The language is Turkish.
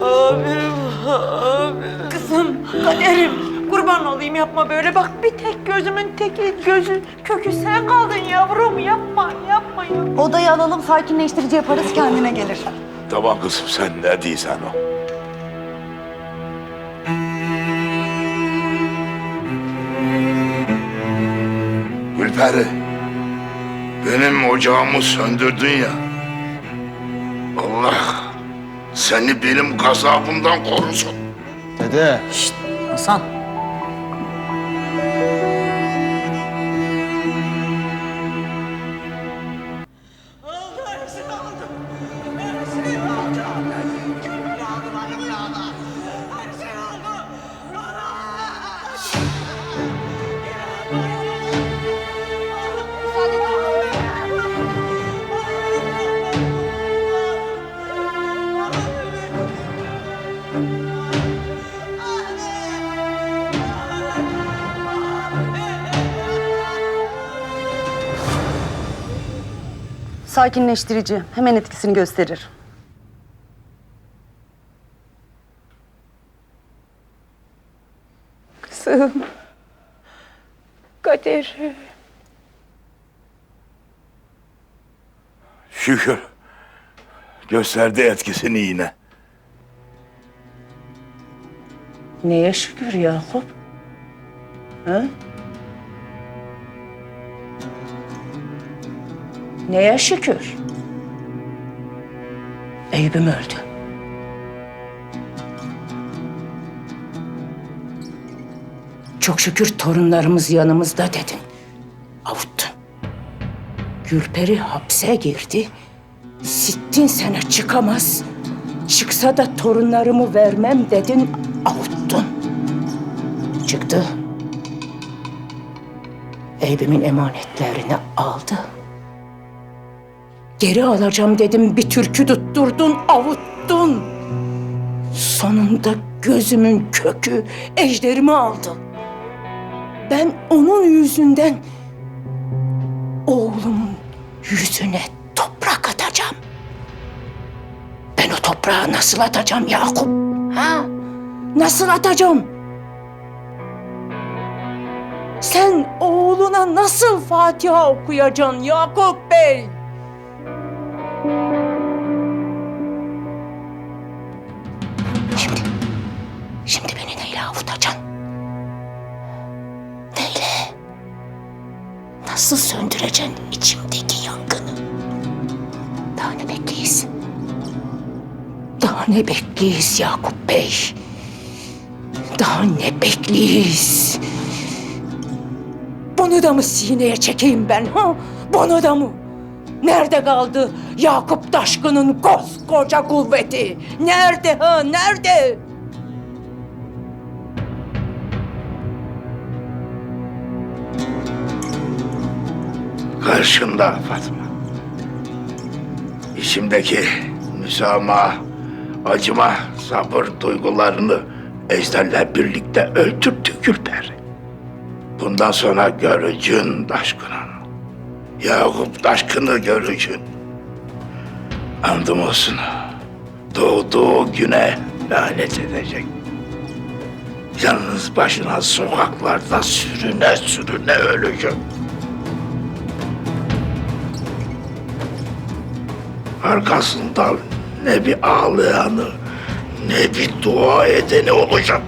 Abim, abim. Kızım, kaderim. Kurban olayım yapma böyle. Bak bir tek gözümün teki, gözü, kökü sen kaldın yavrum. Yapma, yapma, yapma. Odayı alalım sakinleştirici yaparız kendine gelir. Tamam kızım sen ne değilsen o. Gülperi. Benim ocağımı söndürdün ya. Allah seni benim gazabımdan korusun. Dede. Hasan. Sakinleştirici hemen etkisini gösterir. Kızım. Kaderim. Şükür. Gösterdi etkisini yine. Neye şükür Yakup? Ha? Neye şükür? Eyüp'üm öldü. Çok şükür torunlarımız yanımızda dedin. Avuttun. Gülperi hapse girdi. Sittin sene çıkamaz. Çıksa da torunlarımı vermem dedin, avuttun. Çıktı. Eyüp'ümün emanetlerini aldı. Geri alacağım dedim, bir türkü tutturdun, avuttun. Sonunda gözümün kökü ejderimi aldı. Ben onun yüzünden oğlumun yüzüne toprak atacağım. Ben o toprağı nasıl atacağım Yakup? Ha? Nasıl atacağım? Sen oğluna nasıl Fatiha okuyacaksın Yakup Bey? Şimdi, şimdi beni neyle avutacaksın? Neyle? Nasıl söndüreceksin içimdeki yangını? Daha ne bekleyiz? Daha ne bekleyiz Yakup Bey? Daha ne bekleyiz? Bunu da mı sineye çekeyim ben ha? Bunu da mı? Nerede kaldı Yakup Taşkın'ın koskoca kuvveti? Nerede ha? Nerede? Karşında Fatma. İçimdeki müsamaha, acıma, sabır duygularını ejderle birlikte öldürdü Gülper. Bundan sonra görücün Taşkın'ın. Yakup Taşkın'ı görücün. Andım olsun. Doğduğu güne lanet edecek. Yalnız başına sokaklarda sürüne sürüne ölecek. arkasından ne bir ağlayanı ne bir dua edeni olacak.